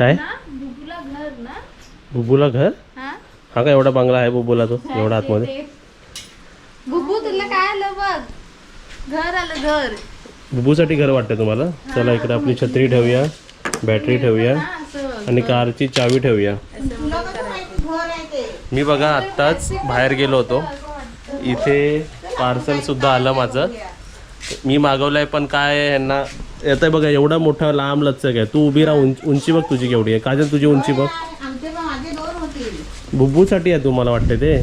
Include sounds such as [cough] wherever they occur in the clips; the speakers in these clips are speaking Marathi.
काय? बुबूला घर ना. बुबूला घर? हा. हा का एवढा बंगला आहे बुबूला तो एवढा आतमध्ये. बुबू तुला काय आलं बघ? घर आलं घर. बुबूसाठी घर वाटतं तुम्हाला? चला इकडे आपली छत्री ठेवूया बॅटरी ठेवूया आणि कारची चावी ठेवूया. मी बघा आत्ताच बाहेर गेलो होतो. इथे पार्सल सुद्धा आलं माझं. मी मागवलंय पण काय यांना येतं बघा एवढा मोठा लांब लचक आहे. तू उभी राहा उंची बघ तुझी केवढी आहे. काजल तुझी उंची बघ. आमचे बुब्बूसाठी आहे तुम्हाला वाटते ते?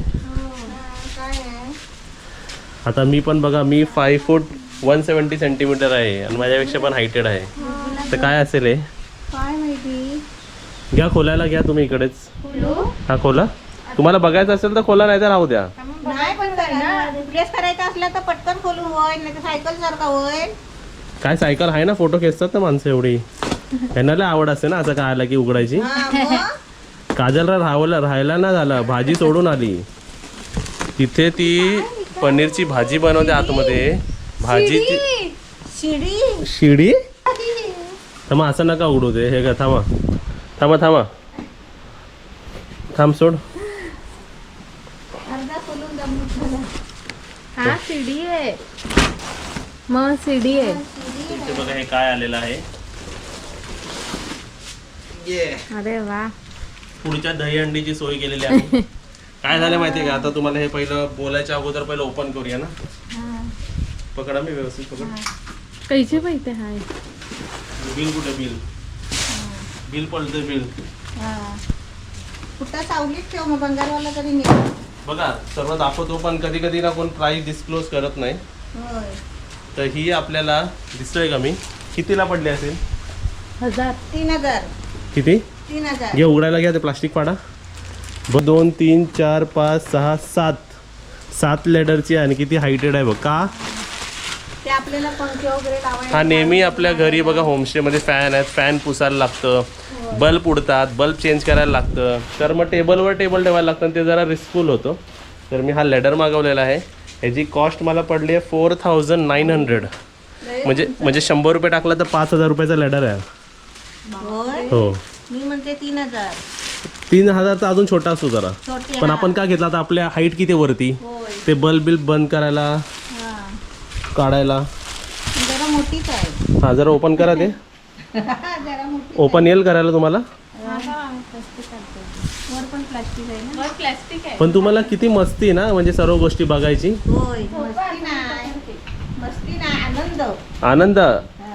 आता मी पण बघा मी five foot one seventy centimetre आहे आणि माझ्यापेक्षा पण हायटेड आहे. तर काय असेल हे? घ्या खोलायला घ्या तुम्ही इकडेच. हा खोला. तुम्हाला बघायचं असेल तर खोला नाही तर राहू द्या. नाही पण करायचं असलं तर पटकन खोलून होईल नाही तर सायकल सारखा होईल काय सायकल आहे ना फोटो खेचतात ना माणसं एवढी? त्यांना लय आवड असते ना असं काय आलं की उघडायची? हा? काजलला राहावलं राहायला ना झालं भाजी सोडून आली. तिथे ती पनीरची भाजी बनवते आतमध्ये. भाजी शिडी? शिडी? तर मग असं नका उघडू दे हे का थांबा. थांबा थांबा. थांब सोड. हा सीडी आहे. मग सीडी आहे. इथे बघा हे काय आलेलं आहे. अरे वा. पुढच्या दहीहंडीची सोय केलेली आहे. [laughs] काय झालं माहितीये का? आता तुम्हाला हे पहिलं बोलायच्या अगोदर पहिलं ओपन करूया ना? पकडा मी व्यवस्थित पकड. कैसे पैसे हाय? बिल कुठे बिल? बिल पडतं बिल. हा. कुठं सावलीत ठेव मग बंगारवाला तरी बघा सर्व दाखवतो पण कधी कधी ना कोण प्राईस डिस्क्लोज करत नाही. होय. तर ही आपल्याला दिसतोय का मी? कितीला पडली असेल? हजार. तीन हजार. किती? तीन हजार. घे उघडायला घ्या ते प्लास्टिक पाडा. ब दोन तीन चार पाच सहा सात. सात लेडरची आणि किती हायटेड आहे बघ. का? ते आपल्याला पंखे वगैरे लावायला हा नेहमी आपल्या घरी बघा होमस्टेमध्ये फॅन आहेत. फॅन पुसायला लागतं. बल्ब उडतात. बल्ब चेंज करायला लागतं. तर मग टेबलवर टेबल ठेवायला लागतं आणि ते जरा रिस्कफुल होतं. तर मी हा लेडर मागवलेला आहे. ह्याची कॉस्ट मला पडली आहे फोर थाउजंड नाईन हंड्रेड म्हणजे म्हणजे शंभर रुपये टाकला तर पाच हजार रुपयाचा लेडर आहे. हो. मी म्हणते तीन हजार. तीन हजारचा अजून छोटा असतो जरा. पण आपण काय घेतला? आता आपल्या हाईट किती वरती? ते बल्ब बिल बंद करायला काढायला. जरा मोठीच आहे. हा जरा ओपन करा ते. [laughs] ओपन येईल करायला तुम्हाला? प्लास्टिक आहे ना. वर प्लॅस्टिक आहे. पण तुम्हाला किती मस्ती आहे ना म्हणजे सर्व गोष्टी बघायची? होय मस्ती नाही. मस्ती नाही आनंद. आनंद?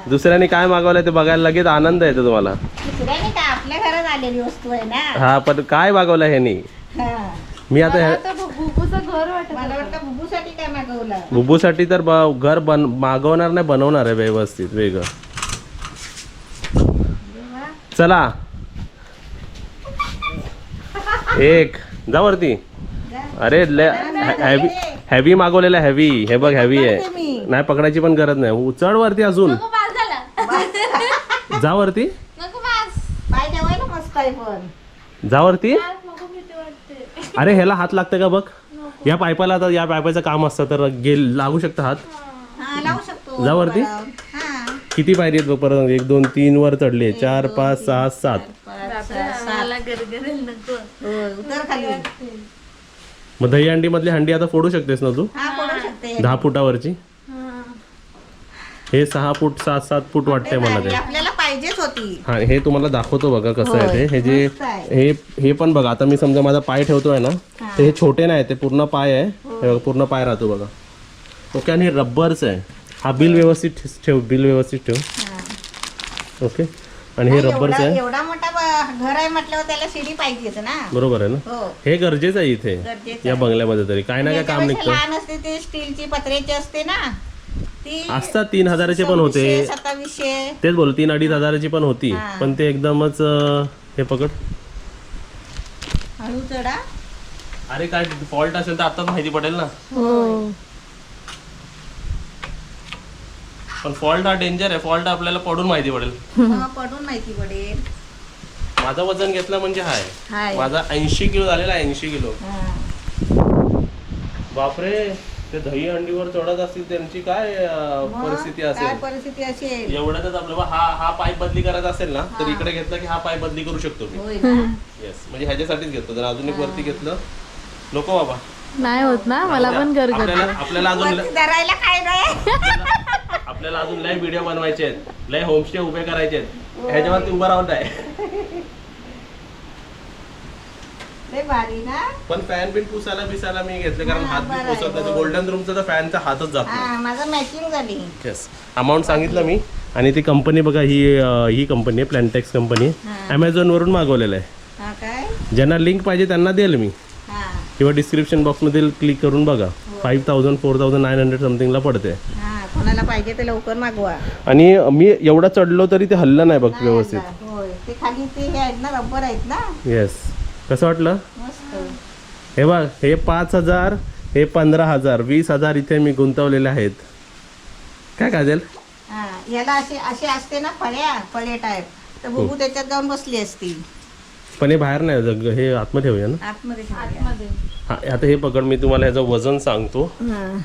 दुसऱ्याने काय मागवलंय ते बघायला लगेच आनंद येतो तुम्हाला. दुसऱ्याने काय आपल्या घरात आलेली वस्तू आहे ना. हा पण काय मागवलं ह्यानी? हा. मी आता ह्या आता बुबूचं घर वाटत मला वाटतं बुबूसाठी काय मागवलं. बुबूसाठी तर ब- घर बन मागवणार नाही बनवणार आहे व्यवस्थित वेगळं. चला. एक. जा वरती. अरे हॅवी हॅवी मागवलेला हॅवी हे बघ हॅवी आहे. नाही पकडायची पण गरज नाही. उ- चढ वरती अजून. जा वरती. जा वरती. अरे ह्याला हात लागतं का बघ? या पायपाला आता या पायपाचं काम असतं तर गेल लागू शकतं हात. हा. जा वरती. हा. किती पायरी आहेत बघ परत एक दोन तीन वर चढले. चार पाच सहा सात. होय, उतर खाली. मग दही अंडी मधली हंडी आता फोडू शकतेस ना तू? हा पडू शकते. दहा फुटावरची? हे. सहा फूट सात सात फूट वाटतंय मला ते. आपल्याला पाहिजेच होती. हा हे तुम्हाला दाखवतो बघा कसं आहे ते. हे जे मस्त आहे. हे हे पण बघा आता मी समजा माझा पाय ठेवतोय ना तर हे छोटे नाही ते पूर्ण पाय आहे. हे. बघा, पूर्ण पाय राहतो बघा. ओके आणि हे रब्बरच आहे. हा बिल व्यवस्थित ठेव बिल व्यवस्थित ठेव. ओके. आणि हे एवढा आहे. एवढा मोठा ब- घर आहे म्हटल्यावर त्याला शिडी पाहिजेच ना. बरोबर आहे ना? हो. हे गरजेचं आहे इथे गरजेचं या बंगल्यामध्ये तरी. काय ना काय काम निघतं. लहान असते ते स्टीलची पत्र्याची असते ना. ती असतात तीन हजाराचे पण होते. सव्वीसशे, सत्तावीसशे. तेच बोल तीन अडीच हजाराची पण होती. हा. पण ते एकदमच अं, हे पकड. हळू चढा. अरे काय फॉल्ट असेल तर आताच माहिती पडेल ना. हो. पण फॉल्ट हा डेंजर आहे. फॉल्ट आपल्याला पडून माहिती पडेल. हा, पडून माहिती पडेल. माझं वजन घेतलं म्हणजे हाय. हाय. माझा ऐंशी किलो झालेला ऐंशी किलो. हा. बापरे ते दही अंडीवर चढत असतील त्यांची काय अं, मग परिस्थिती काय असेल? परिस्थिती असेल? एवढ्यातच आपलं बा, हा हा पाईप बदली करायचा असेल ना तर इकडे घेतला की हा पाईप बदली करू शकतो मी. होय ना? येस म्हणजे ह्याच्यासाठीच घेतो जर अजून एक वरती घेतलं लोक बाबा. नाही होत ना मला पण घर आपल्याला आपल्याला अजून धरायला काय नाही. [laughs] आपल्याला अजून लय व्हिडिओ बनवायचे आहेत. लय होमस्टे उभे करायचे आहेत. ह्याच्यावरती उभं राहून आहे लय भारी ना. पण फॅन बिन पुसायला बिसायला मी घेतले कारण हात बरं बी आहे, पुसत नाही. गोल्डन रूमचा तर फॅनचा हातच जात हा माझा मॅचिंग झाली. येस अमाऊंट सांगितलं मी. आणि ती कंपनी बघा ही अं, ही कंपनी आहे प्लॅन्टेक्स कंपनी. अमेझॉन वरून मागवलेलं आहे. हा काय? ज्यांना लिंक पाहिजे त्यांना देईल मी. किंवा डिस्क्रिप्शन बॉक्समध्ये क्लिक करून बघा. Five thousand four thousand nine hundred समथिंगला पडते. हा कोणाला पाहिजे ते लवकर मागवा. आणि मी एवढा चढलो तरी ते हल्लं नाही बघ व्यवस्थित. आणला. होय. ते खाली ते हे आहेत ना रबर आहेत ना? येस कसं वाटलं? मस्त. हे बघ हे पाच हजार हे पंधरा हजार वीस हजार इथे मी गुंतवलेले आहेत. काय काजल? हा याला असे असे असते ना फळ्या फळे टाईप तर हो. बघू त्याच्यात जाऊन बसली असती. पण हे बाहेर नाही जग हे आतमध्ये ठेवूया ना? आतमध्ये हा आता हे पकड मी तुम्हाला याचं वजन सांगतो. हा.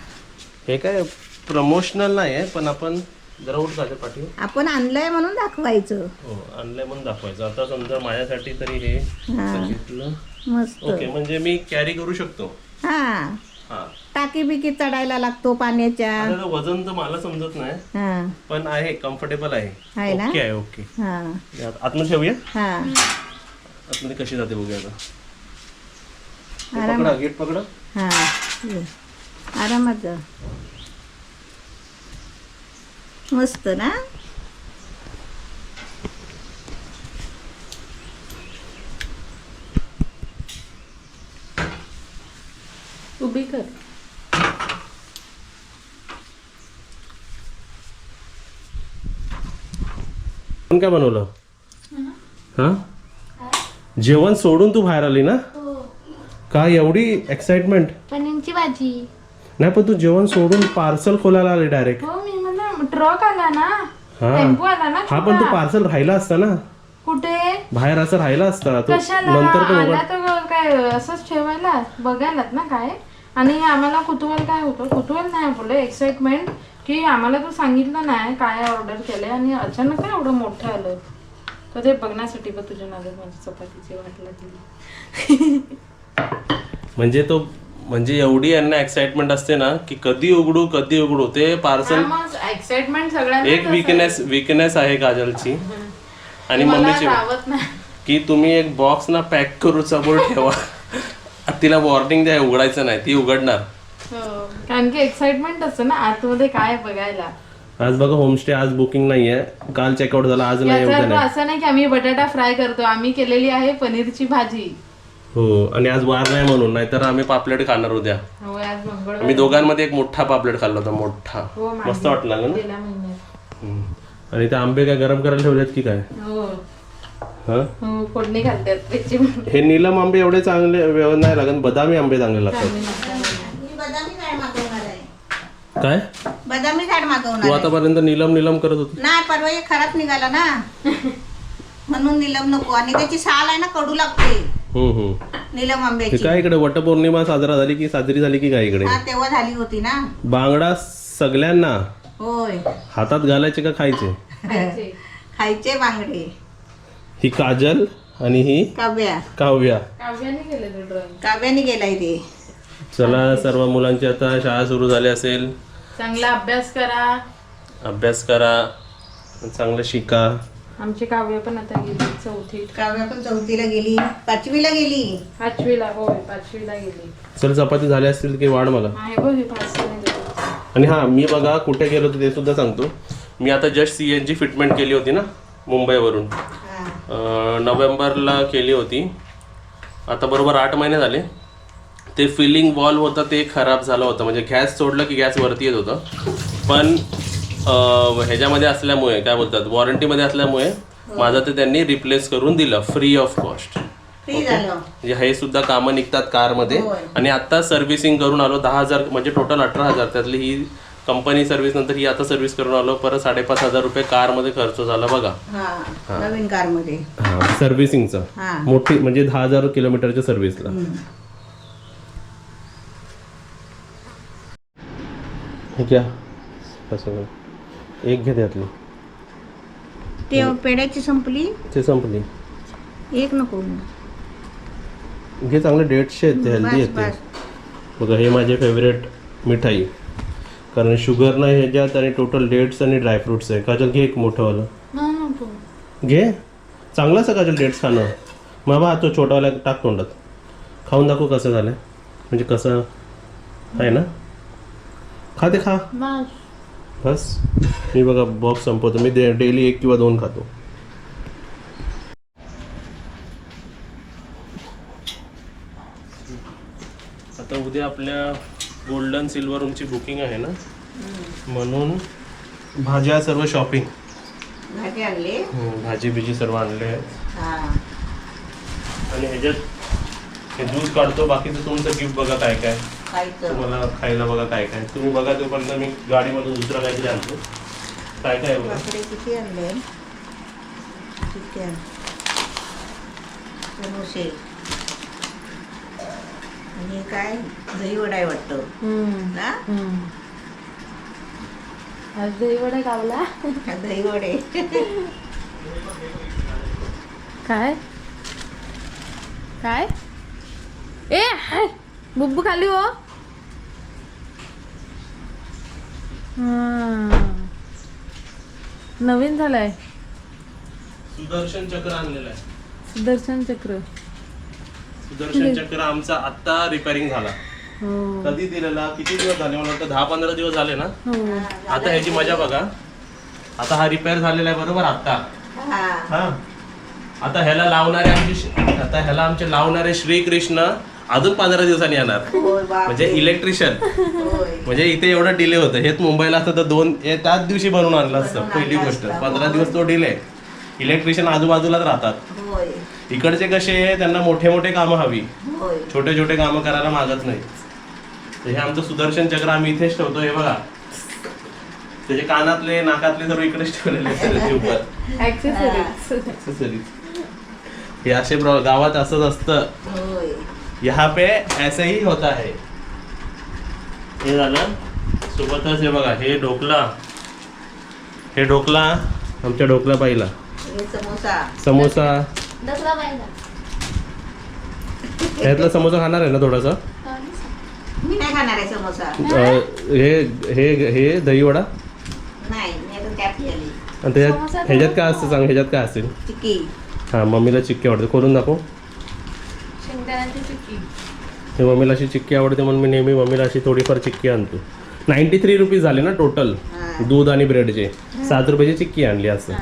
हे काय प्रमोशनल नाही आहे पण आपण जरा उठ माझ्या पाठी. आपण आणलंय म्हणून दाखवायचं. हो आणलंय म्हणून दाखवायचं. आता समजा माझ्यासाठी तरी हे हा. मस्त. ओके म्हणजे मी कॅरी करू शकतो. हा. हा. टाकी बिकी चढायला लागतो पाण्याच्या. आता वजन तर मला समजत नाही हा. पण आहे कम्फर्टेबल आहे. आहे ना? ओके आहे ओके. हा. आत- आतमध्ये ठेवूया? हा. आतमध्ये कशी जाते बघूया आता. हे आरामात. पकडा गेट पकडा. हा ये. आरामात जा. मस्त ना? उभी कर. पण काय बनवलं? हा? जेवण सोडून तू बाहेर आली ना? का एवढी एक्साइटमेंट पनीरची भाजी. नाही पण तू जेवण सोडून पार्सल खोलायला आले डायरेक्ट हो मी म्हणलं ट्रक आला ना. हा. टेम्पो आला ना हा पण तू पार्सल राहिला असता ना? कुठे? बाहेर असं राहिला असता तो. कशाला? नंतर पण आला उघड तर काय असंच ठेवायला? बघायलात ना काय? आणि आम्हाला कुतूहल काय होतं? कुतूहल नाही बोललं. एक्साइटमेंट की आम्हाला तू सांगितलं नाही काय ऑर्डर केलंय आणि अचानक काय एवढं मोठं आलं? तर ते बघण्यासाठी पण तुझ्या नादात माझी चपातीची वाट लागली. म्हणजे तो म्हणजे एवढी यांना एक्साइटमेंट असते ना की कधी उघडू कधी उघडू ते पार्सल एक्साइटमेंट सगळ्यांना एक विकनेस विकनेस आहे काजलची. आणि मम्मीची की तुम्ही एक बॉक्स ना पॅक करू समोर ठेवा. तिला वॉर्निंग द्या उघडायचं नाही ती उघडणार. हो. कारण की एक्साइटमेंट असतं ना आतमध्ये काय बघायला. आज बघा होमस्टे आज बुकिंग नाहीये. काल चेकआउट झाला आज नाही याचा उद्या अर्थ नाही. असं नाही की आम्ही बटाटा फ्राय करतो आम्ही केलेली आहे पनीरची भाजी. हो आणि आज वार नाही म्हणून नाहीतर आम्ही पापलेट खाणार उद्या. हो आज मंगळवार. आम्ही दोघांमध्ये एक मोठा पापलेट खाल्ला होता मोठा. हो मस्त वाटला ना? गेल्या महिन्यात. हम्म. आणि ते आंबे काय गरम करायला ठेवलेत की काय? हो. हा? हो फोडणी घालतात त्याची. हे नीलम आंबे एवढे चांगले व्यव- नाही लागत बदामी आंबे चांगले लागतात मी बदामी झाड मागवणार आहे काय? बदामी झाड मागवणार तू आतापर्यंत नीलम नीलम करत होती. नाही परवा एक खराब निघाला ना. म्हणून निलम नको. आणि त्याची साल आहे ना कडू लागते. हम्म हम्म निलम हे आंब्याची काय इकडे? वटपौर्णिमा साजरा झाली की साजरी झाली की काय इकडे? हा तेव्हा झाली होती ना. बांगडा सगळ्यांना होय. हातात घालायचे का खायचे? खायचे. बांगडे. ही काजल आणि ही काव्या. काव्या. काव्याने ड्रॉइंग. काव्याने गेलाय ते. चला सर्व मुलांची आता शाळा सुरू झाली असेल. चांगला अभ्यास करा. अभ्यास करा चांगलं शिका. आमची काव्य पण आता गेली चौथी. काव्या पण चौथीला गेली पाचवीला गेली. पाचवीला होय पाचवीला गेली. चल चपाती झाल्या असतील की वाढ मला? आहे बघ हे. आणि हां मी बघा कुठे गेलो होतो ते सुद्धा सांगतो. मी आता just C N G fitment केली होती ना मुंबईवरून. हा. अं, नोव्हेंबरला केली होती. आता बरोबर आठ महिने झाले. ते फिलिंग वॉल होतं ते खराब झालं होतं. म्हणजे गॅस सोडलं की गॅस वरती येत होतं. पण ह्याच्यामध्ये असल्यामुळे काय बोलतात वॉरंटीमध्ये असल्यामुळे माझं ते त्यांनी रिप्लेस करून दिलं फ्री ऑफ कॉस्ट म्हणजे हे सुद्धा कामं निघतात कारमध्ये. आणि आता सर्व्हिसिंग करून आलो दहा हजार म्हणजे टोटल अठरा हजार. त्यातली ही कंपनी सर्व्हिस नंतर ही आता सर्व्हिस करून आलो परत साडेपाच हजार रुपये कारमध्ये खर्च झाला बघा. हा नवीन कारमध्ये सर्व्हिसिंगचं मोठी म्हणजे दहा हजार किलोमीटरच्या सर्व्हिसला हे घ्या. कसं एक घे त्यातली. ते पेड्याची संपली? ते संपली. एक नको. घे चांगले आहेत ते हेल्दी बस आहेत बस. ते बघा हे माझे फेवरेट मिठाई. कारण शुगर नाही ह्याच्यात आणि टोटल डेट्स आणि ड्रायफ्रुट्स आहे. काजल घे एक मोठंवालं. घे. चांगलंच आहे काजल डेट्स खाणं. मग बा तो छोटावाला टाक तोंडात. खाऊन दाखव कसं झालं म्हणजे कसं आहे ना? खा ते खा. बस. मी बघा बॉक्स संपवतो. मी डे डेली एक किंवा दोन खातो. आता उद्या आपल्या गोल्डन सिल्वर रूमची बुकिंग आहे ना? म्हणून भाज्या सर्व शॉपिंग भाजी आणली? भाजी बिजी सर्व आणले हा. आणि ह्याच्यात हे दूध काढतो. बाकीचं तुमचं गिफ्ट बघा काय काय. खायचं. तुम्हाला खायला बघा काय काय. तुम्ही बघा तोपर्यंत मी गाडीमधून दुसरं काहीतरी आणतो. काय काय आहे बघा. किती आणले? चिकन समोसे. आणि काय? दही वडा आहे वाटतं. हम्म. ना? हम्म. आज दही वडा गावला. दही वडे काय? काय? ए हाय. बुब्बू खाली हो. हा. नवीन झालाय. सुदर्शन चक्र आणलेलं आहे. सुदर्शन चक्र. सुदर्शन चक्र आमचा आत्ता रिपेअरिंग झाला. हो. कधी दिलेला? किती दिवस झाले? मला वाटतं दहा पंधरा दिवस झाले ना? हो. आता ह्याची मजा बघा. आता हा रिपेअर झालेला आहे बरोबर आता हा. हा. आता ह्याला लावणारे आमचे आता ह्याला आमचे लावणारे श्रीकृष्ण अजून पंधरा दिवसांनी येणार. म्हणजे इलेक्ट्रिशियन म्हणजे इथे एवढा डिले होतं. हेच मुंबईला असतं तर दोन हे त्याच दिवशी बनवून आणलं असतं पहिली गोष्ट. पंधरा दिवस तो डिले इलेक्ट्रिशियन आजूबाजूलाच राहतात. होय. इकडचे कसे त्यांना मोठे मोठे कामं हवी. होय. छोटे छोटे कामं करायला मागत नाही. तर हे आमचं सुदर्शन चक्र आम्ही इथेच ठेवतो हे बघा. त्याचे कानातले नाकातले सर्व इकडेच ठेवलेले. हे. असे प्र- गावात असंच असतं. होय. यहाँ पे ऐसे ही होता है। हे झालं. सोबतच हे बघा हे ढोकला. हे ढोकला. आमच्या ढोकला पाहिला. हे समोसा. समोसा. दसरा पाहिला. ह्यातला समोसा खाणार आहे ना थोडासा? मी नाही खाणार आहे समोसा. अं, हे हे हे दही वडा नाही मी आता त्यात गेली आणि त्याच्यात समोसा ह्याच्यात काय असतं सांग ह्याच्यात काय असेल? चिक्की. हां मम्मीला चिक्की आवडते. खोलून दाखव. हे मम्मीला अशी चिक्की आवडते म्हणून मी नेहमी मम्मीला अशी थोडीफार चिक्की आणतो. नाईन्टी थ्री रुपीज झाले ना टोटल. दूध आणि ब्रेडचे सात रुपयाची चिक्की आणली असं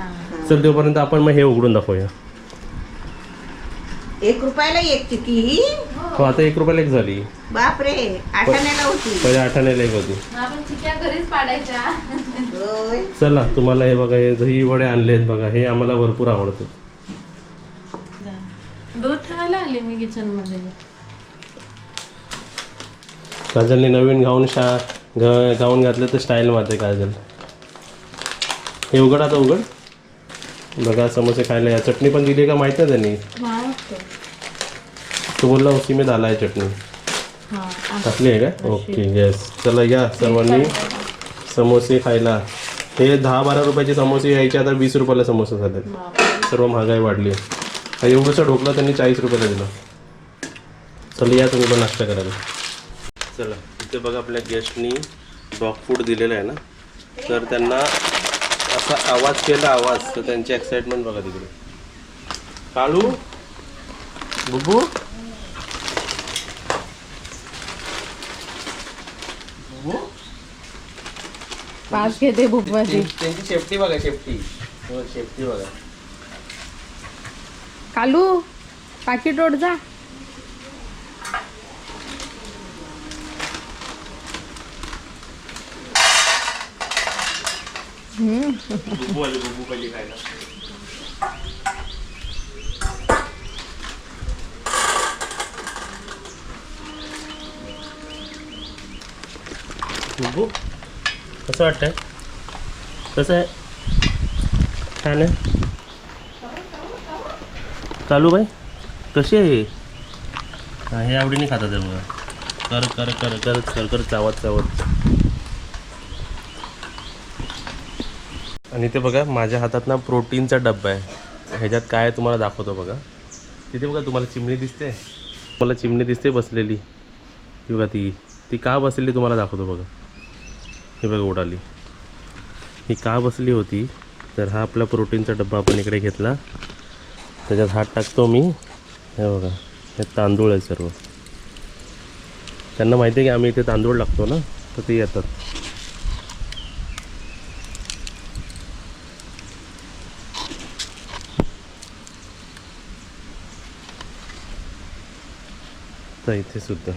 चल तोपर्यंत आपण मग हे उघडून दाखवूया. एक रुपयाला एक चिक्की ही? हो आता एक रुपयाला एक झाली. बापरे आठाण्याला होती. पहिले आठाण्याला एक होती. आपण चिक्क्या घरीच पाडायच्या. चला तुम्हाला हे बघा हे दही वडे आणलेत बघा हे आम्हाला भरपूर आवडतं आले मी किचनमध्ये काजलने नवीन गाऊन शा गाऊन घातलं तर स्टाईल मारते काजल. हे उघड आता उघड. बघा समोसे खायला या. चटणी पण दिली का? माहीत नाही त्यांनी. तो बोलला उसी में डाला आहे चटणी. टाकली आहे का? ओके येस चला या सर्वांनी समोसे खायला. हे दहा बारा रुपयाचे समोसे यायचे आता वीस रुपयाला समोसे झालेत. सर्व महागाई वाढली हा एवढंसं ढोकला त्यांनी चाळीस रुपयाला दिला. चला या तुम्ही पण नाश्ता करायला चला इथे बघा आपल्या गेस्टनी डॉग फूड दिलेलं आहे ना? तर त्यांना असा आवाज केला आवाज तर त्यांची एक्साइटमेंट बघा तिकडे. काळू बुबू बुबू पाच घेते बुब्बाची. त्यांची शेफ्टी बघा शेफ्टी हो शेफ्टी बघा. कालू पाकिट ओढ जा. कसं वाटतंय? कसं आहे? छान आहे? चालू बाई. कशी आहे? हे आवडीने खातात आहे बघा. कर कर कर कर कर कर चावत चावत. आणि ते बघा माझ्या हातात ना प्रोटीनचा डब्बा आहे. ह्याच्यात काय तुम्हाला दाखवतो बघा. तिथे बघा तुम्हाला चिमणी दिसते. मला चिमणी दिसते बसलेली. ती बघा ती. ती का बसलेली तुम्हाला दाखवतो बघा. हे बघा उडाली. ही का बसली होती? तर हा आपला प्रोटीनचा डब्बा आपण इकडे घेतला. त्याच्यात हात टाकतो मी. हे बघा हे तांदूळ आहे सर्व. त्यांना माहिती आहे की आम्ही इथे तांदूळ लागतो ना तर ते येतात. तर इथे सुद्धा.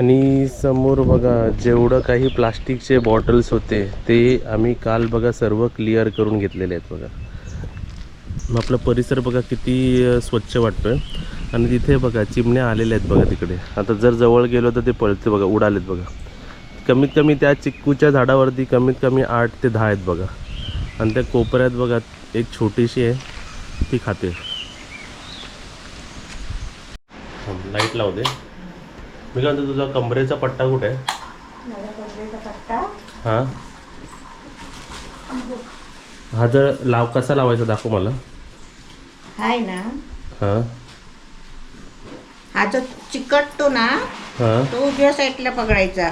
आणि समोर बघा जेवढं काही प्लास्टिकचे बॉटल्स होते ते आम्ही काल बघा सर्व क्लिअर करून घेतलेले आहेत बघा. मग आपला परिसर बघा किती स्वच्छ स्वच्छ वाटतोय. आणि तिथे बघा चिमण्या आलेल्या आहेत बघा तिकडे. आता जर जवळ गेलो तर ते पळते बघा उडालेत बघा. कमीत कमी त्या चिक्कूच्या झाडावरती कमीत कमी आठ ते दहा आहेत बघा. आणि त्या कोपऱ्यात बघा एक छोटीशी आहे ती खाते. लाइट लावते मी काय म्हणतो तुझा कमरेचा पट्टा कुठे आहे? हा? हा जर लाव कसा लावायचा दाखव मला. हाय ना. हा? हा जो चिकटतो ना हा? तो उजव्या साईडला पकडायचा.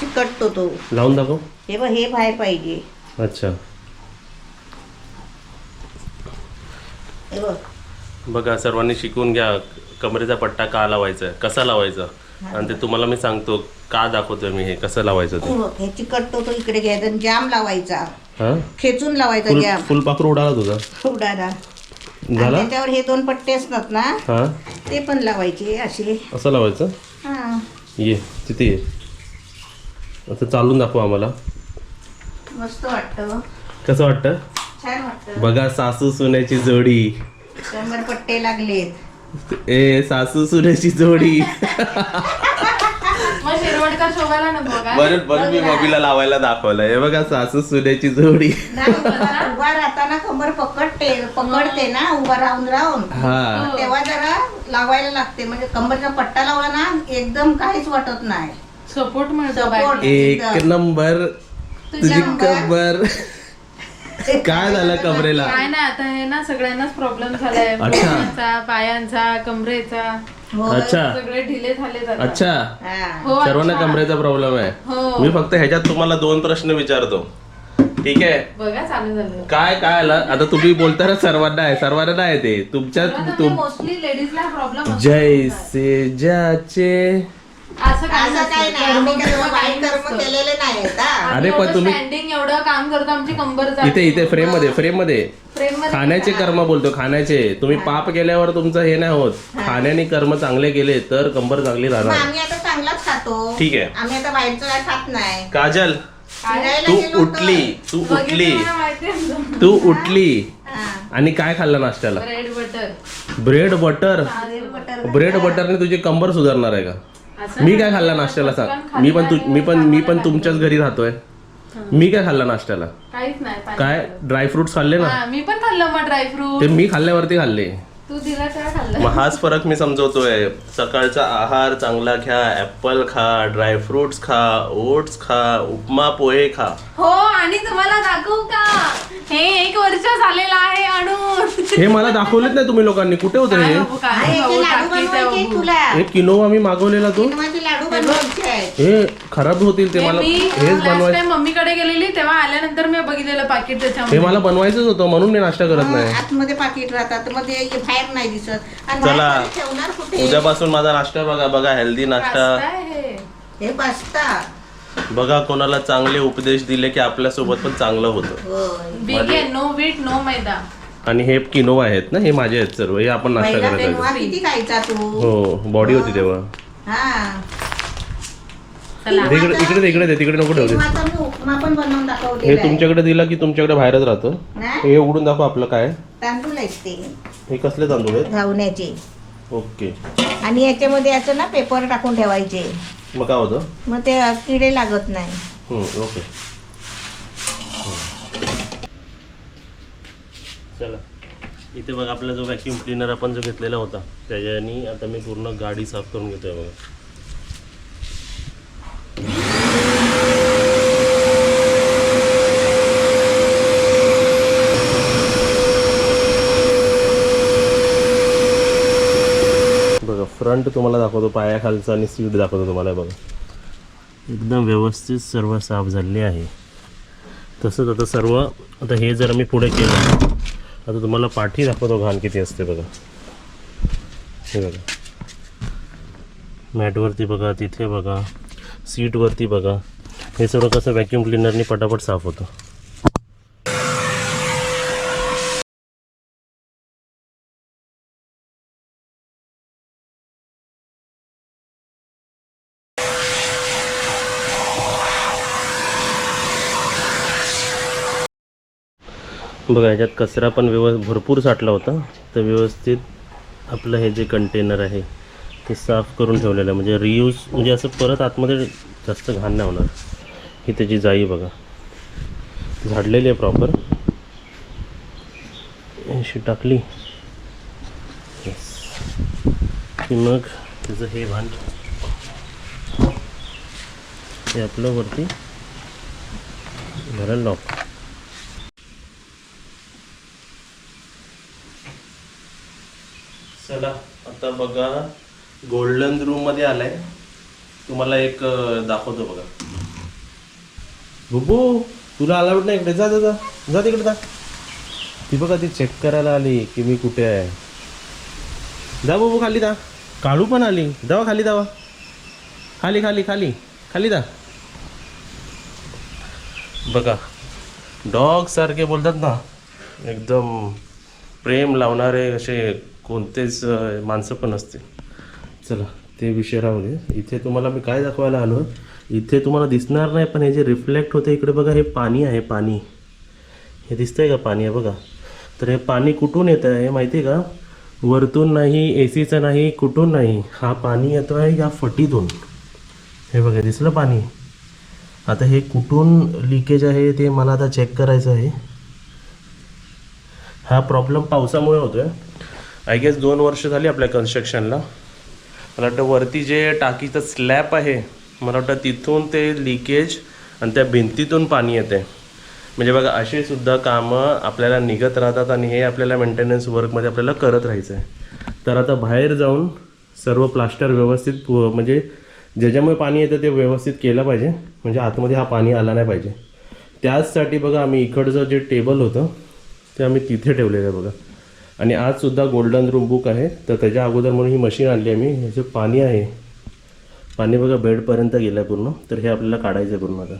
चिकटतो तो. लावून दाखव. हे बघ हे बाहेर पाहिजे. अच्छा. हे बघ. बघा सर्वांनी शिकून घ्या. कमरेचा पट्टा का लावायचा? कसा लावायचा? आणि ते तुम्हाला मी सांगतो का दाखवतोय मी हे? कसं लावायचं ते? हे बघ हे चिकटतो तो इकडे घ्यायचा आणि जाम लावायचा. हा? खेचून लावायचा फुल जाम. फुलपाखरू उडाला तुझा? उडाला. आणि झाला त्याच्यावर हे दोन पट्टे असतात ना हा? ते पण लावायचे असे. असं लावायचं? हा. ये तिथे ये. आता चालून दाखव आम्हाला. मस्त वाटतं. कसं वाटतं? छान वाटतं. बघा सासू सुनेची जोडी. शंभर पट्टे लागलेत. ए सासू सुनेची जोडी. [laughs] मग शिरवडकर शोभाला बरं बरं मी मम्मीला लावायला दाखवलं हे बघा सासू सुनेची जोडी. नाही, उभा उभा राहताना कमर पकडते पकडते ना उभा राहून राहून. हा. तेव्हा जरा लावायला लागते. म्हणजे कमरचा पट्टा लावला ना एकदम काहीच वाटत नाही. सपोर्ट मिळतो Support. बाकी. एक नंबर. तुझी कबर काय झालं कमरेला? काय नाही आता हे ना सगळ्यांनाच प्रॉब्लेम झालाय. अच्छा. पायांचा कमरेचा. होय. अच्छा. सगळे ढिले झाले जातात अच्छा. हा. हो सर्वांना अच्छा. कमरेचा प्रॉब्लेम आहे. हो. मी फक्त ह्याच्यात तुम्हाला दोन प्रश्न विचारतो. ठीक आहे? बघा चालू झालं. काय काय आलं? आता तुम्ही बोलता ना सर्वांना आहे सर्वांना नाही ते. तुमच्यात तुम मोस्टली लेडीजला प्रॉब्लेम जैसे ज्याचे असं काही असं काही नाही. आम्ही काही वाईट कर्म नसतं. केलेले नाही हा. अरे पण तुम्ही स्टँडिंग एवढं काम करतो आमची कंबर जाते. इथे इथे फ्रेममध्ये फ्रेममध्ये Frame मध्ये खाण्याचे कर्म बोलतो खाण्याचे. तुम्ही पाप केल्यावर तुमचं हे नाही होत. खाण्याने कर्म चांगले केले तर कंबर चांगली मग राहणार आम्ही आता चांगलाच खातो. ठीक आहे. आम्ही आता बाहेरचं काय खात नाही. काजल फिरायला तू गेलो होतो. उठली तू बघितलं उठली. मला माहिती आहे ना. तू उठली. हा. आणि काय खाल्लं नाश्त्याला? Bread butter bread butter bread butter bread बटरने तुझी कंबर सुधारणार आहे का? मी काय खाल्ला नाश्त्याला सांग? मी पण तु मी पण मी पण तुमच्याच घरी राहतोय. मी काय खाल्ला नाश्त्याला? काहीच नाही पाणी काय. ड्रायफ्रुट्स खाल्ले ना? मी पण खाल्लं मग ते मी खाल्ल्यावरती खाल्ले. तू दिला काय खाल्लं? मग हाच फरक मी समजवतोय. सकाळचा आहार चांगला घ्या ऍपल खा ड्रायफ्रुट्स खा ओट्स खा उपमा पोहे खा. हो आणि तुम्हाला दाखवू का? हे एक वर्ष झालेलं आहे आणून हे मला दाखवलेच नाही तुम्ही लोकांनी. कुठे होते हे? काय टाकीत आहे. तुला. हे किनोवा मी मागवलेला तो? किनवाचे लाडू हे खराब होतील ते हे मला मी हेच बनवायचं मम्मीकडे गेलेली तेव्हा आल्यानंतर मी बघितलेलं पाकिट हे त्याच्यामध्ये मला बनवायचंच होतं म्हणून मी नाश्ता करत नाही. आतमध्ये पाकिट राहतात मध्ये हे बाहेर नाही दिसत. आणि चला. बाहेर तरी ठेवणार कुठे? उद्यापासून माझा नाश्ता बघा बघा हेल्दी नाश्ता. पास्ता आहे हे. हे बसता बघा कोणाला चांगले उपदेश दिले की आपल्यासोबत पण चांगलं होतं. होय. बिगे नो वीट नो मैदा. आणि हे किनोवा आहेत ना हे माझे आहेत सर्व हे आपण नाश्ता पहिला करायचा तेव्हा किती खायचा तू? हो बॉडी होती तेव्हा. हा. चला. इकडे इकडे इकडे दे तिकडे नको ठेवू दे. किंवा तर मी उपमा पण बनवून हे दाखवलेला आहे. तुमच्याकडे दिलं की तुमच्याकडे बाहेरच राहतं. नाही हे उघडून दाखव आपलं काय आहे. तांदूळ आहेत ते. हे कसले तांदूळ आहेत? घावण्याचे. ओके. आणि याच्यामध्ये असं ना पेपर टाकून ठेवायचे. मग काय होतं? मग ते किडे लागत नाही. हम्म, ओके. चला. इथे बघा आपला जो व्हॅक्यूम क्लिनर आपण जो घेतलेला होता त्याच्यानी आता मी पूर्ण गाडी साफ करून घेतोय बघा बघा फ्रंट तुम्हाला दाखवतो पायाखालचा आणि सीट दाखवतो तुम्हाला बघा. एकदम व्यवस्थित सर्व साफ झालेली आहे. तसंच आता सर्व आता हे जर मी पुढे केलं आता तुम्हाला पाठी दाखवतो घाण किती असते बघा. हे बघा. मॅटवरती बघा तिथे बघा. सीटवरती बघा. हे सर्व कसं व्हॅक्युम क्लिनरनी पटापट साफ होतं. बघा याच्यात कचरा पण व्यव भरपूर साठला होता. तर व्यवस्थित आपलं हे जे कंटेनर आहे ते साफ करून ठेवलेलं आहे. म्हणजे रियूज म्हणजे असं परत आतमध्ये जास्त घाण नाही होणार. ही त्याची जाई बघा. झाडलेली आहे प्रॉपर अशी टाकली. की मग त्याचं हे भान ते आपलं वरती घराला लॉक चला. आता बघा गोल्डन रूममध्ये आलाय. तुम्हाला एक दाखवतो बघा. बुबू तुला अलाउड नाही इकडे. जा जा जा. जा तिकडे जा. ती बघा ती चेक करायला आली की मी कुठे आहे. जा बुबू खाली जा. काळू पण आली. जावा खाली जावा. खाली खाली खाली. खाली जा. बघा डॉग सारखे बोलतात ना एकदम प्रेम लावणारे असे कोणतेच माणसं पण असतील. चला ते विषय राहू दे. इथे तुम्हाला मी काय दाखवायला आलो? इथे तुम्हाला दिसणार नाही पण हे जे रिफ्लेक्ट होते इकडे बघा हे पाणी आहे पाणी. हे दिसतंय का? पाणी आहे बघा. तर हे पाणी कुठून येतं आहे माहिती आहे का? वरतून नाही ए सीचं नाही कुठून नाही. हा पाणी येतो आहे या फटीतून. हे बघा दिसलं पाणी? आता हे कुठून लिकेज आहे ते मला आता चेक करायचं आहे. हा प्रॉब्लेम पावसामुळे होतो आहे आय गेस दोन वर्ष झाली आपल्या कन्स्ट्रक्शनला मला वाटतं वरती जे टाकीचं स्लॅब आहे मला वाटतं तिथून ते लिकेज आणि त्या भिंतीतून पाणी येते. म्हणजे बघा असे सुद्धा कामं आपल्याला निघत राहतात आणि हे आपल्याला मेंटेनन्स वर्कमध्ये आपल्याला करत राहायचं आहे तर आता बाहेर जाऊन सर्व प्लास्टर व्यवस्थित म्हणजे ज्याच्यामुळे पाणी येतं ते व्यवस्थित केलं पाहिजे. म्हणजे आतमध्ये हा पाणी आला नाही पाहिजे. त्याचसाठी बघा आम्ही इकडचं जे टेबल होतं ते आम्ही तिथे ठेवलेलं आहे बघा. आणि आजसुद्धा गोल्डन रूम बुक आहे. तर त्याच्या अगोदर म्हणून ही मशीन आणली आहे मी हे जे पाणी आहे पाणी बघा बेडपर्यंत गेलं आहे पूर्ण. तर हे आपल्याला काढायचं आहे पूर्ण आता.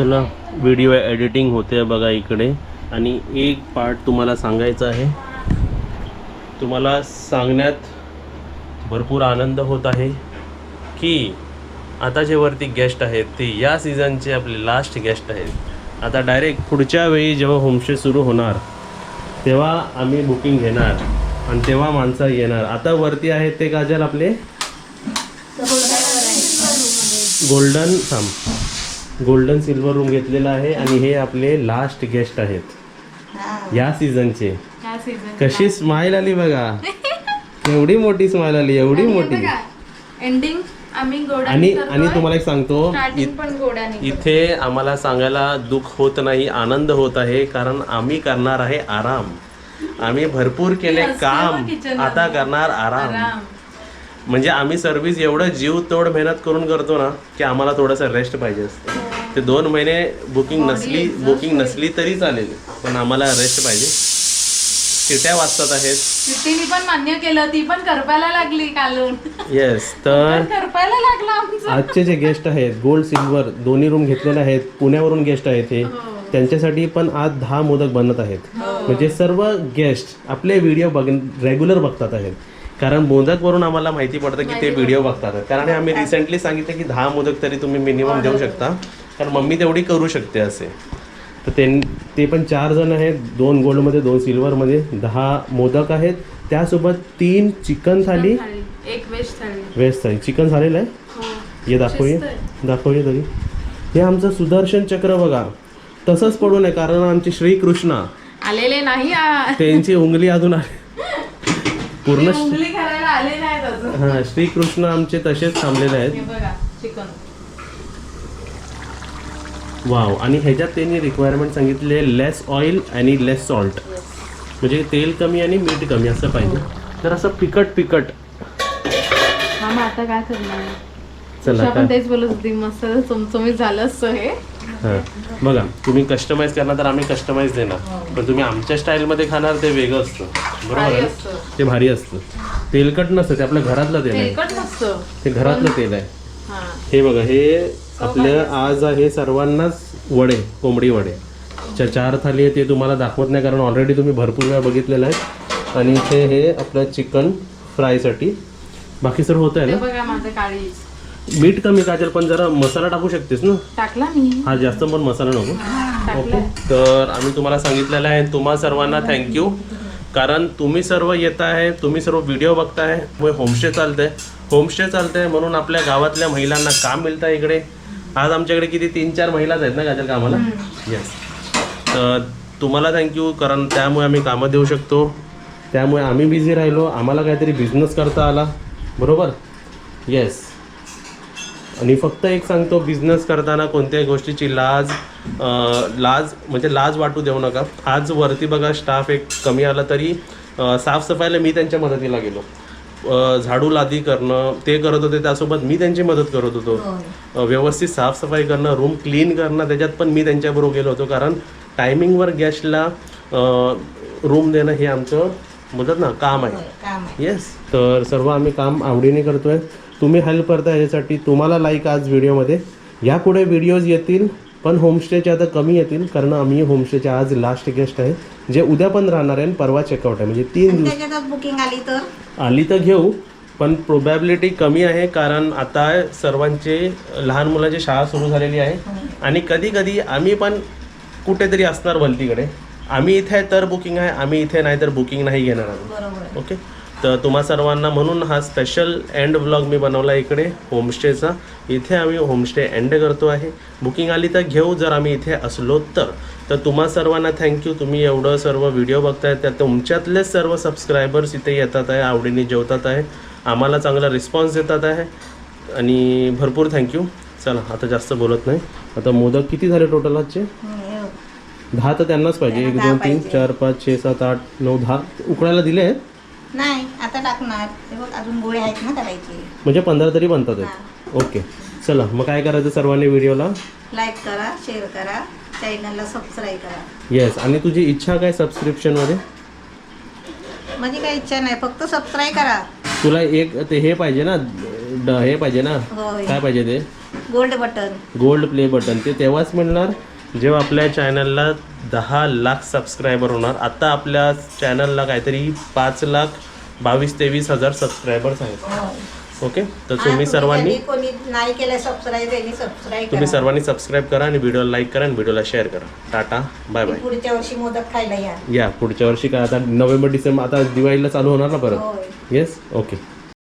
चला व्हिडिओ एडिटिंग होते बघा इकडे. आणि एक पार्ट तुम्हाला सांगायचा आहे. तुम्हाला सांगण्यात भरपूर आनंद होत आहे की आता जे वरती गेस्ट आहेत ते या सीझनचे आपले लास्ट गेस्ट आहेत. आता डायरेक्ट पुढच्या वेळी जेव्हा होमस्टे सुरू होणार तेव्हा आम्ही बुकिंग घेणार आणि तेव्हा माणसं येणार. आता वरती आहेत ते काजल आपले? गोल्डन थांब गोल्डन सिल्वर रूम घेतलेला आहे आणि हे आपले लास्ट गेस्ट आहेत. या सीझनचे कशी स्माइल आली बघा. [laughs] एवढी मोठी स्माइल आली एवढी मोठी. एंडिंग आम्ही गोडा आणि आणि तुम्हाला एक सांगतो इथे आम्हाला सांगायला दुःख होत नाही आनंद होत आहे कारण आम्ही करणार आहे आराम. आम्ही भरपूर केले काम. आता करणार आराम. म्हणजे आम्ही सर्व्हिस एवढं जीव तोड मेहनत करून करतो ना की आम्हाला थोडंसं रेस्ट पाहिजे असतं. ते दोन महिने बुकिंग नसली बुकिंग नसली तरी चालेल पण आम्हाला रेस्ट पाहिजे. शिट्या वाजतात आहेत. तिने पण मान्य केलं ती पण करपायला लागली कालून. येस तर करपायला लागला आमचं. आजचे जे गेस्ट आहेत गोल्ड सिल्वर दोन्ही रूम घेतलेले आहेत पुण्यावरून गेस्ट आहेत हे. त्यांच्यासाठी पण आज दहा मोदक बनत आहेत. म्हणजे सर्व गेस्ट आपले व्हिडिओ बघ रेग्युलर बघतात आहेत. कारण मोदकवरून आम्हाला माहिती पडतं की ते व्हिडिओ बघतात. कारण आम्ही रिसेंटली सांगितलं की दहा मोदक तरी तुम्ही मिनिमम देऊ शकता. कारण मम्मी तेवढी करू शकते असे. तर ते ते पण चार जण आहेत. दोन गोल्डमध्ये दोन सिल्वरमध्ये. दहा मोदक आहेत. त्यासोबत तीन चिकन थाली. एक veg thali veg thali. Chicken झालेलं आहे? हो. ये दाखवूया. दाखवूया तरी. हे आमचं सुदर्शन चक्र बघा. तसंच पडू नये कारण आमचे श्रीकृष्ण. आलेले नाही आ- त्यांची उंगली अजून आली. पूर्ण ते उंगली करायला आले नाहीत अजून. हा श्रीकृष्ण आमचे तसेच थांबलेले आहेत. हे बघा चिकन. वाव आणि ह्याच्यात त्यांनी रिक्वायरमेंट सांगितले लेस ऑइल आणि लेस सॉल्ट म्हणजे तेल कमी आणि मीठ कमी असं पाहिजे. तर असं हा मग आता काय करणार? चला आपण तेच बोलत होती मस्त चमचमीत झालं असतं हे. बघा तुम्ही कस्टमाइज करणार तर आम्ही कस्टमाइज देणार. पण तुम्ही आमच्या स्टाईलमध्ये खाणार ते वेगळं असतं. बरोबर. ते भारी असतं. तेलकट नसतं ते आपल्या घरातलं तेल आहे. ते घरातलं तेल आहे. हे बघा हे आपल्या आज आहे सर्वांनाच वडे कोंबडी वडे. च्या चार थाली आहे ते तुम्हाला दाखवत नाही कारण ऑलरेडी तुम्ही भरपूर वेळा बघितलेलं आहे. आणि इथे हे आपलं चिकन फ्रायसाठी बाकी सर्व होतं आहे ना बघा माझं काळी. मीठ कमी काजल पण जरा मसाला टाकू शकतेस ना? टाकला मी. हा जास्त पण मसाला नको. ओके तर आम्ही तुम्हाला सांगितलेलं आहे. तुम्हा सर्वांना थँक्यू कारण तुम्ही सर्व येत आहे तुम्ही सर्व व्हिडिओ बघताय. होमस्टे चालतंय. होमस्टे चालतंय म्हणून आपल्या गावातल्या महिलांना काम मिळतं इकडे. आज आमच्याकडे किती तीन चार महिलाच आहेत ना काजल कामाला? येस तर तुम्हाला थँक्यू कारण त्यामुळे आम्ही कामं देऊ शकतो. त्यामुळे आम्ही बिझी राहिलो. आम्हाला काहीतरी बिझनेस करता आला. बरोबर? येस आणि फक्त एक सांगतो बिझनेस करताना कोणत्याही गोष्टीची लाज लाज म्हणजे लाज वाटू देऊ नका. आज वरती बघा स्टाफ एक कमी आला तरी साफसफाईला मी त्यांच्या मदतीला गेलो. झाडू लादी करणं ते करत होते त्यासोबत मी त्यांची मदत करत होतो. अं, व्यवस्थित साफसफाई करणं रूम क्लीन करणं त्याच्यात पण मी त्यांच्याबरोबर गेलो होतो. कारण टायमिंगवर गेस्टला रूम देणं हे आमचं बोलतात ना काम आहे. येस तर सर्व आम्ही काम आवडीने करतोय. तुम्ही हेल्प करता याच्यासाठी तुम्हाला लाईक आज व्हिडिओमध्ये. यापुढे व्हिडिओज येतील पण होमस्टेचे आता कमी येतील कारण आम्ही होमस्टेचे आज लास्ट गेस्ट आहे जे उद्या पण राहणार आहे परवा चेकआउट आहे. म्हणजे तीन दिवस बुकिंग आली तर? आली तर घेऊ पण प्रोबॅबिलिटी कमी आहे कारण आता सर्वांचे लहान मुलांची शाळा सुरू झालेली आहे. आणि कधी कधी आम्ही पण कुठेतरी असणार भलतीकडे आम्ही इथे आहे तर बुकिंग आहे आम्ही इथे नाही तर बुकिंग नाही घेणार आम्ही. बरोबर आहे. ओके तर तुम्हा सर्वांना म्हणून हा स्पेशल एंड ब्लॉग मी बनवला इकडे होमस्टेचा इथे आम्ही होमस्टे एंड करतो आहे. बुकिंग आली तर घेऊ जर आम्ही इथे असलो तर. तर तुम्हा सर्वांना थँक्यू तुम्ही एवढं सर्व व्हिडिओ बघताय त्या तुमच्यातलेच सर्व सबस्क्रायबर्स इथे येतात आहे आवडीने जेवतात आहे. आम्हाला चांगला रिस्पॉन्स देतात आहे. आणि भरपूर थँक्यू चला आता जास्त बोलत नाही. आता मोदक किती झाले टोटल आजचे? हे. दहा तर त्यांनाच पाहिजे. एक दोन तीन. चार पाच छे सात आठ नऊ दहा. उकळायला दिले आहेत? नाही आता टाकणार. अजून गोळे आहेत ना करायचे. म्हणजे पंधरा तरी बनतात ओके. चला मग काय करायचं सर्वांनी व्हिडिओला लाईक करा शेअर करा. चॅनलला सबस्क्राईब करा. येस आणि तुझी इच्छा काय सबस्क्रिप्शनमध्ये माझी काही इच्छा नाही फक्त सबस्क्राईब करा. तुला एक ते हे पाहिजे ना ड हे पाहिजे ना? होय. काय पाहिजे ते? Gold button gold play button ते तेव्हाच मिळणार जेव्हा आपल्या चॅनलला दहा लाख सबस्क्रायबर होणार. आता आपल्या चॅनलला काहीतरी पाच लाख बावीस तेवीस हजार सबस्क्रायबर्स आहेत. ओके? तर तुम्ही सर्वांनी कोणी नाही केलं सबस्क्राईब त्यांनी सबस्क्राईब तुम्ही सर्वांनी सबस्क्राईब करा आणि व्हिडिओला लाईक करा आणि व्हिडिओला शेअर करा. टाटा बाय बाय पुढच्या वर्षी मोदक खायला या. या पुढच्या वर्षी काय आता नोव्हेंबर डिसेंबर आता दिवाळीला चालू होणार ना परत? Yes okay